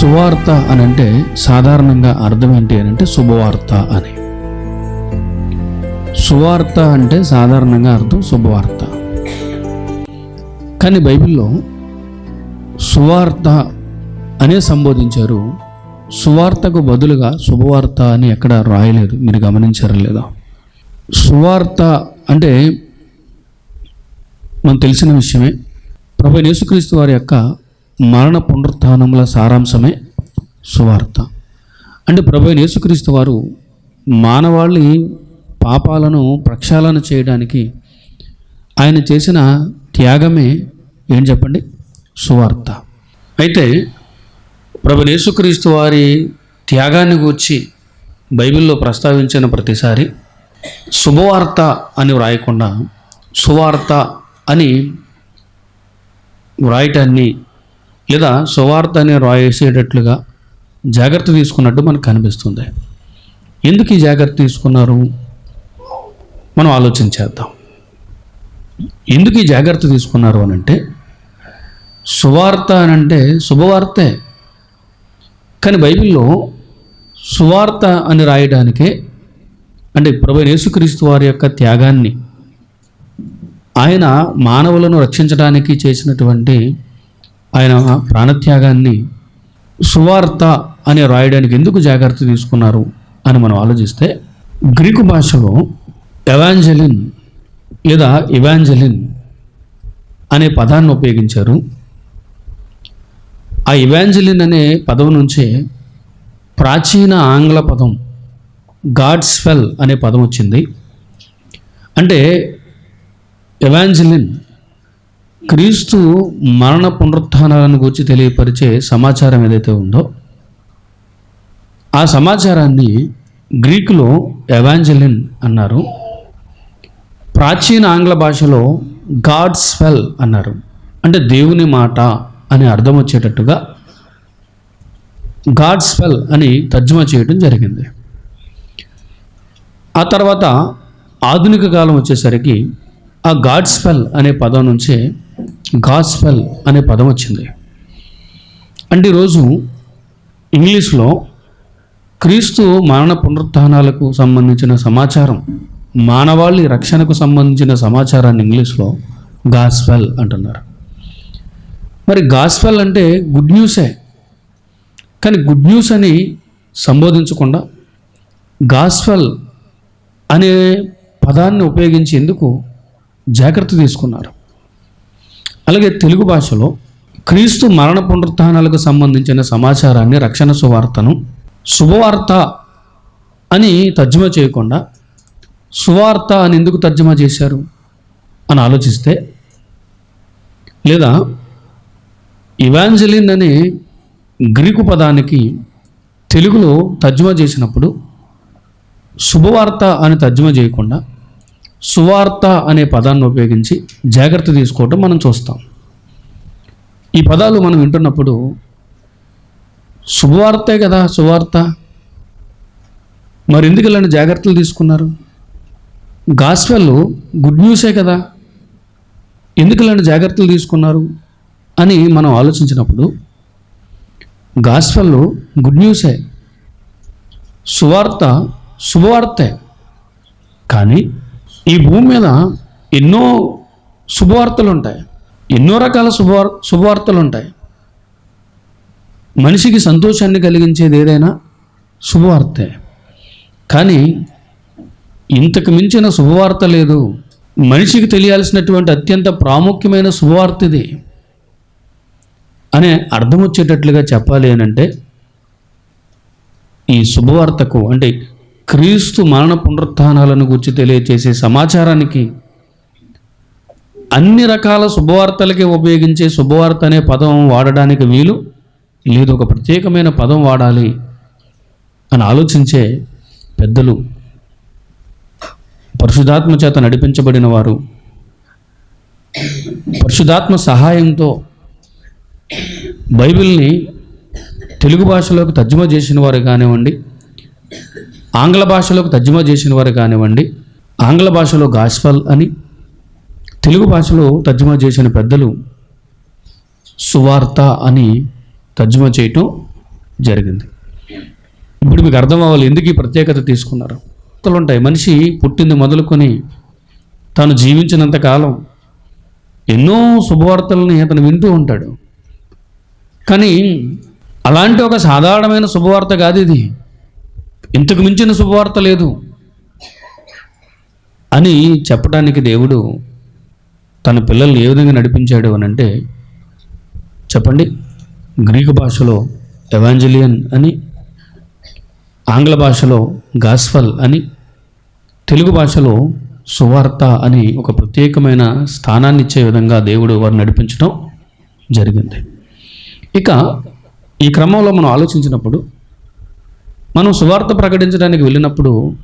సువార్త అని అంటే సాధారణంగా అర్థం ఏంటి అని అంటే శుభవార్త అని. సువార్త అంటే సాధారణంగా అర్థం శుభవార్త. కానీ బైబిల్లో సువార్త అనే సంబోధించారు. సువార్తకు బదులుగా శుభవార్త అని ఎక్కడ రాయలేదు మీరు గమనించారా లేదా. సువార్త అంటే మనకు తెలిసిన విషయమే. ప్రభు యేసుక్రీస్తు వారి యొక్క మరణ పునరుత్నముల సారాంశమే సువార్త. అంటే ప్రభు యేసుక్రీస్తు వారు మానవాళి పాపాలను ప్రక్షాళన చేయడానికి ఆయన చేసిన త్యాగమే ఏం చెప్పండి? సువార్త. అయితే ప్రభు యేసుక్రీస్తు వారి త్యాగాన్ని గూర్చి బైబిల్లో ప్రస్తావించిన ప్రతిసారి శుభవార్త అని వ్రాయకుండా సువార్త అని వ్రాయటాన్ని లేదా సువార్త అని రాయేసేటట్లుగా జాగ్రత్త తీసుకున్నట్టు మనకు కనిపిస్తుంది. ఎందుకు ఈ జాగ్రత్త తీసుకున్నారు? మనం ఆలోచించేద్దాం ఎందుకు ఈ జాగ్రత్త తీసుకున్నారు అని అంటే సువార్త అని అంటే శుభవార్తే. కానీ బైబిల్లో సువార్త అని రాయడానికే అంటే ప్రభు యేసుక్రీస్తు వారి యొక్క త్యాగాన్ని ఆయన మానవులను రక్షించడానికి చేసినటువంటి ఆయన ప్రాణత్యాగాన్ని సువార్త అని రాయడానికి ఎందుకు జాగ్రత్త తీసుకున్నారు అని మనం ఆలోచిస్తే గ్రీకు భాషలో ఎవాంజలిన్ లేదా ఇవాంజలిన్ అనే పదాన్ని ఉపయోగించారు. ఆ ఇవాంజలిన్ అనే పదం నుంచే ప్రాచీన ఆంగ్ల పదం గాడ్స్ ఫెల్ అనే పదం వచ్చింది. అంటే ఎవాంజలిన్ క్రీస్తు మరణ పునరుత్థానాలను గురించి తెలియపరిచే సమాచారం ఏదైతే ఉందో ఆ సమాచారాన్ని గ్రీకులో ఎవాంజలిన్ అన్నారు. ప్రాచీన ఆంగ్ల భాషలో గాడ్స్ వెల్ అన్నారు. అంటే దేవుని మాట అని అర్థం వచ్చేటట్టుగా గాడ్స్ వెల్ అని తర్జుమా చేయడం జరిగింది. ఆ తర్వాత ఆధునిక కాలం వచ్చేసరికి ఆ గాడ్స్పెల్ అనే పదం నుంచే గాస్పెల్ అనే పదం వచ్చింది. అంటే ఈరోజు ఇంగ్లీష్లో క్రీస్తు మరణ పునరుత్నాలకు సంబంధించిన సమాచారం మానవాళి రక్షణకు సంబంధించిన సమాచారాన్ని ఇంగ్లీష్లో గాస్పెల్ అంటున్నారు. మరి గాస్పెల్ అంటే గుడ్ న్యూసే. కానీ గుడ్ న్యూస్ అని సంబోధించకుండా గాస్పెల్ అనే పదాన్ని ఉపయోగించి ఎందుకు జాగ్రత్త తీసుకున్నారు? అలాగే తెలుగు భాషలో క్రీస్తు మరణ పునరుత్థానాలకు సంబంధించిన సమాచారాన్ని రక్షణ సువార్తను శుభవార్త అని తర్జుమా చేయకుండా సువార్త అని ఎందుకు తర్జుమా చేశారు అని ఆలోచిస్తే లేదా ఇవాంజలిన్ అనే గ్రీకు పదానికి తెలుగులో తర్జుమా చేసినప్పుడు శుభవార్త అని తర్జుమా చేయకుండా సువార్త అనే పదాన్ని ఉపయోగించి జాగ్రత్త తీసుకోవటం మనం చూస్తాం. ఈ పదాలు మనం వింటున్నప్పుడు శుభవార్తే కదా సువార్త? మరి ఎందుకు ఇలాంటి జాగ్రత్తలు తీసుకున్నారు? గాస్వెల్ గుడ్ న్యూసే కదా? ఎందుకు ఇలాంటి జాగ్రత్తలు తీసుకున్నారు? అని మనం ఆలోచించినప్పుడు గాస్వెల్ గుడ్ న్యూసే. సువార్త శుభవార్తే. కానీ ఈ భూమి మీద ఎన్నో శుభవార్తలు ఉంటాయి. ఎన్నో రకాల శుభవార్ శుభవార్తలు ఉంటాయి. మనిషికి సంతోషాన్ని కలిగించేది ఏదైనా శుభవార్తే. కానీ ఇంతకు మించిన శుభవార్త లేదు. మనిషికి తెలియాల్సినటువంటి అత్యంత ప్రాముఖ్యమైన శుభవార్త ఇది. అనే అర్థం వచ్చేటట్లుగా చెప్పాలి అనంటే ఈ శుభవార్తకు అంటే క్రీస్తు మరణ పునరుత్థానాలను గురించి తెలియచేసే సమాచారానికి అన్ని రకాల శుభవార్తలకి ఉపయోగించే శుభవార్త అనే పదం వాడడానికి వీలు లేదు. ఒక ప్రత్యేకమైన పదం వాడాలి అని ఆలోచించే పెద్దలు పరిశుధాత్మ చేత నడిపించబడిన వారు పరిశుధాత్మ సహాయంతో బైబిల్ని తెలుగు భాషలోకి తర్జుమా చేసిన వారు కానివ్వండి ఆంగ్ల భాషలోకి తర్జుమా చేసిన వారు కానివ్వండి ఆంగ్ల భాషలో గాస్పల్ అని తెలుగు భాషలో తర్జుమా చేసిన పెద్దలు సువార్త అని తర్జుమా చేయటం జరిగింది. ఇప్పుడు మీకు అర్థం అవ్వాలి ఎందుకు ఈ ప్రత్యేకత తీసుకున్నారు. కొత్తలు ఉంటాయి మనిషి పుట్టింది మొదలుకొని తాను జీవించినంత కాలం ఎన్నో శుభవార్తలని అతను వింటూ ఉంటాడు. కానీ అలాంటి ఒక సాధారణమైన శుభవార్త కాదు ఇది. ఇంతకు మించిన శుభవార్త లేదు అని చెప్పడానికి దేవుడు తన పిల్లల్ని ఏ విధంగా నడిపించాడు అని అంటే చెప్పండి గ్రీకు భాషలో ఎవాంజలియన్ అని ఆంగ్ల భాషలో గాస్ఫల్ అని తెలుగు భాషలో సువార్త అని ఒక ప్రత్యేకమైన స్థానాన్ని ఇచ్చే విధంగా దేవుడు వారు నడిపించడం జరిగింది. ఇక ఈ క్రమంలో మనం ఆలోచించినప్పుడు మనం సువార్త ప్రకటించడానికి వెళ్ళినప్పుడు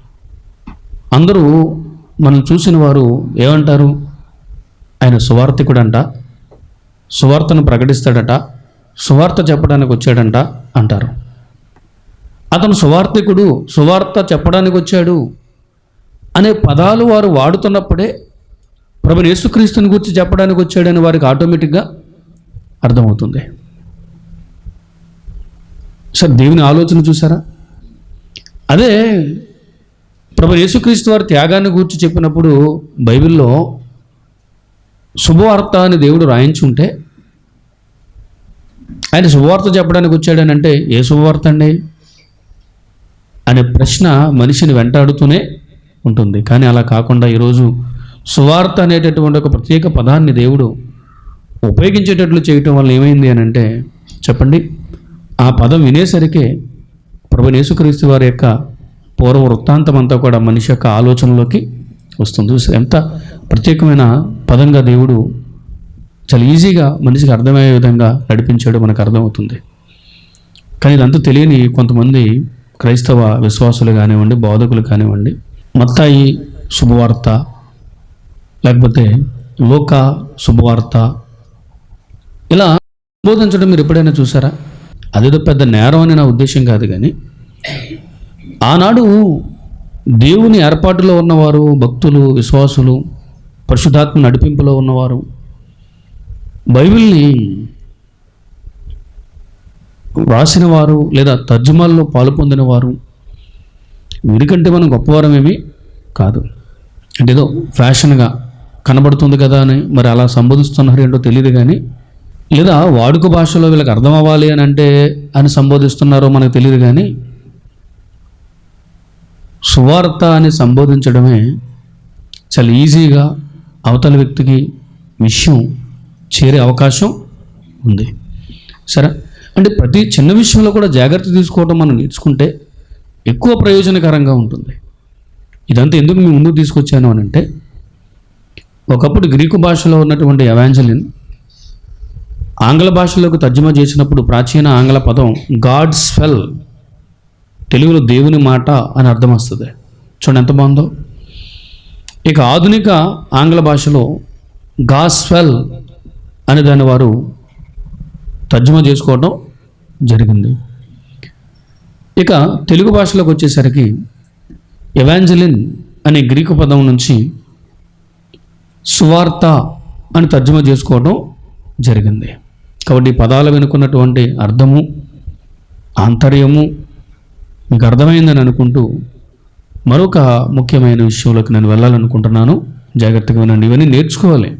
అందరూ మనం చూసిన వారు ఏమంటారు? ఆయన సువార్థికుడంట సువార్తను ప్రకటిస్తాడట సువార్త చెప్పడానికి వచ్చాడంట అంటారు. అతను సువార్థికుడు సువార్త చెప్పడానికి వచ్చాడు అనే పదాలు వారు వాడుతున్నప్పుడే ప్రభు యేసుక్రీస్తుని గురించి చెప్పడానికి వచ్చాడని వారికి ఆటోమేటిక్గా అర్థమవుతుంది. సార్ దేవుని ఆలోచన చూసారా అదే ప్రభు యేసుక్రీస్తు వారి త్యాగాన్ని గురించి చెప్పినప్పుడు బైబిల్లో శుభవార్త అని దేవుడు రాయించుంటే ఆయన శుభవార్త చెప్పడానికి వచ్చాడనంటే ఏ శుభవార్త అండి? అనే ప్రశ్న మనిషిని వెంటాడుతూనే ఉంటుంది. కానీ అలా కాకుండా ఈరోజు సువార్త అనేటటువంటి ఒక ప్రత్యేక పదాన్ని దేవుడు ఉపయోగించేటట్లు చేయటం వల్ల ఏమైంది అని అంటే చెప్పండి. ఆ పదం వినేసరికే ప్రభు యేసుక్రీస్తు వారి యొక్క పూర్వ వృత్తాంతం అంతా కూడా మనిషి యొక్క ఆలోచనలోకి వస్తుంది. ఎంత ప్రత్యేకమైన పదంగా దేవుడు చాలా ఈజీగా మనిషికి అర్థమయ్యే విధంగా నడిపించాడు మనకు అర్థమవుతుంది. కానీ ఇదంతా తెలియని కొంతమంది క్రైస్తవ విశ్వాసులు కానివ్వండి బోధకులు కానివ్వండి మత్తాయి శుభవార్త లేకపోతే లోక శుభవార్త ఇలా బోధించడం మీరు ఎప్పుడైనా చూసారా? అదేదో పెద్ద నేరం అని నా ఉద్దేశం కాదు కానీ ఆనాడు దేవుని ఏర్పాటులో ఉన్నవారు భక్తులు విశ్వాసులు పరిశుద్ధాత్మ నడిపింపులో ఉన్నవారు బైబిల్ని వ్రాసిన వారు లేదా తర్జుమాల్లో పాలు పొందిన వారు వీరికంటే మనం గొప్పవారమేమి కాదు. అంటే ఏదో ఫ్యాషన్గా కనబడుతుంది కదా అని మరి అలా సంబోధిస్తున్నారు ఏంటో తెలియదు కానీ లేదా వాడుక భాషలో వీళ్ళకి అర్థం అవ్వాలి అని అంటే అని సంబోధిస్తున్నారో మనకు తెలియదు కానీ సువార్త అని సంబోధించడమే చాలా ఈజీగా అవతల వ్యక్తికి విషయం చేరే అవకాశం ఉంది. సరే? అంటే ప్రతి చిన్న విషయంలో కూడా జాగ్రత్త తీసుకోవడం మనం నేర్చుకుంటే ఎక్కువ ప్రయోజనకరంగా ఉంటుంది. ఇదంతా ఎందుకు మీ ముందుకు తీసుకొచ్చాను అని అంటే ఒకప్పుడు గ్రీకు భాషలో ఉన్నటువంటి ఎవాంజలిన్ ఆంగ్ల భాషలోకి తర్జుమా చేసినప్పుడు ప్రాచీన ఆంగ్ల పదం గాడ్స్ ఫెల్ తెలుగులో దేవుని మాట అని అర్థం వస్తుంది. చూడండి ఎంత బాగుందో. ఇక ఆధునిక ఆంగ్ల భాషలో గాస్వెల్ అని దాన్ని వారు తర్జుమా చేసుకోవడం జరిగింది. ఇక తెలుగు భాషలోకి వచ్చేసరికి ఎవాంజలిన్ అనే గ్రీకు పదం నుంచి సువార్త అని తర్జుమా చేసుకోవడం జరిగింది. కాబట్టి పదాల పదాలు వెనుకున్నటువంటి అర్థము ఆంతర్యము మీకు అర్థమైందని అనుకుంటూ మరొక ముఖ్యమైన విషయంలోకి నేను వెళ్ళాలనుకుంటున్నాను. జాగ్రత్తగా వినండి ఇవన్నీ నేర్చుకోవాలి.